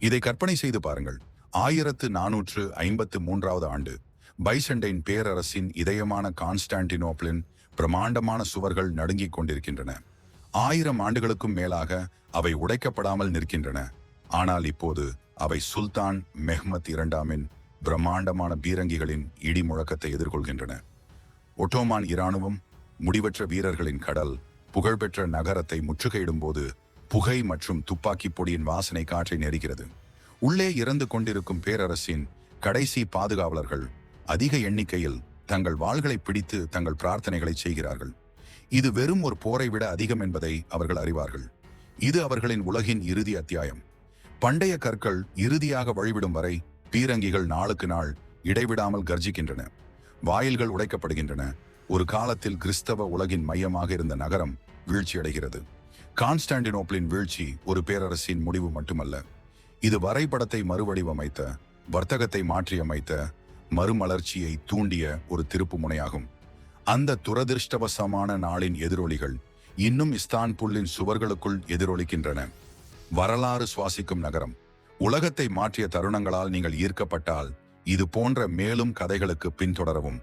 இதை கற்பனை செய்து பாருங்கள். ஆயிரத்து நானூற்று ஐம்பத்து மூன்றாவது ஆண்டு பைசண்டைன் பேரரசின் இதயமான கான்ஸ்டான்டினோப்பிளின் பிரமாண்டமான சுவர்கள் நடுங்கிக் கொண்டிருக்கின்றன. ஆயிரம் ஆண்டுகளுக்கும் மேலாக அவை உடைக்கப்படாமல் நிற்கின்றன. ஆனால் இப்போது அவை சுல்தான் மெஹ்மத் இரண்டாமின் பிரம்மாண்டமான பீரங்கிகளின் இடி முழக்கத்தை எதிர்கொள்கின்றன. ஒட்டோமான் இராணுவம் முடிவற்ற வீரர்களின் கடல் புகழ்பெற்ற நகரத்தை முற்றுகையிடும் போது புகை மற்றும் துப்பாக்கி பொடியின் வாசனை காற்றை நெருகிறது. உள்ளே இறந்து கொண்டிருக்கும் பேரரசின் கடைசி பாதுகாவலர்கள் அதிக எண்ணிக்கையில் தங்கள் வாள்களை பிடித்து தங்கள் பிரார்த்தனைகளை செய்கிறார்கள். இது வெறும் ஒரு போரை விட அதிகம் என்பதை அவர்கள் அறிவார்கள். இது அவர்களின் உலகின் இறுதி அத்தியாயம். பண்டைய கற்கள் இறுதியாக வழிவிடும் வரை பீரங்கிகள் நாளுக்கு நாள் இடைவிடாமல் கர்ஜிக்கின்றன. வாயில்கள் உடைக்கப்படுகின்றன. ஒரு காலத்தில் கிறிஸ்தவ உலகின் மையமாக இருந்த நகரம் வீழ்ச்சியடைகிறது. கான்ஸ்டாண்டினோப்பிளின் வீழ்ச்சி ஒரு பேரரசின் முடிவு மட்டுமல்ல இது வரைபடத்தை மறுவடிவமைத்த வர்த்தகத்தை மாற்றியமைத்த மறுமலர்ச்சியை தூண்டிய ஒரு திருப்பு முனையாகும். அந்த துரதிர்ஷ்டவசமான நாளின் எதிரொலிகள் இன்னும் இஸ்தான்புல்லின் சுவர்களுக்குள் எதிரொலிக்கின்றன. வரலாறு சுவாசிக்கும் நகரம். உலகத்தை மாற்றிய தருணங்களால் நீங்கள் ஈர்க்கப்பட்டால் இது போன்ற மேலும் கதைகளுக்கு பின்தொடரவும்.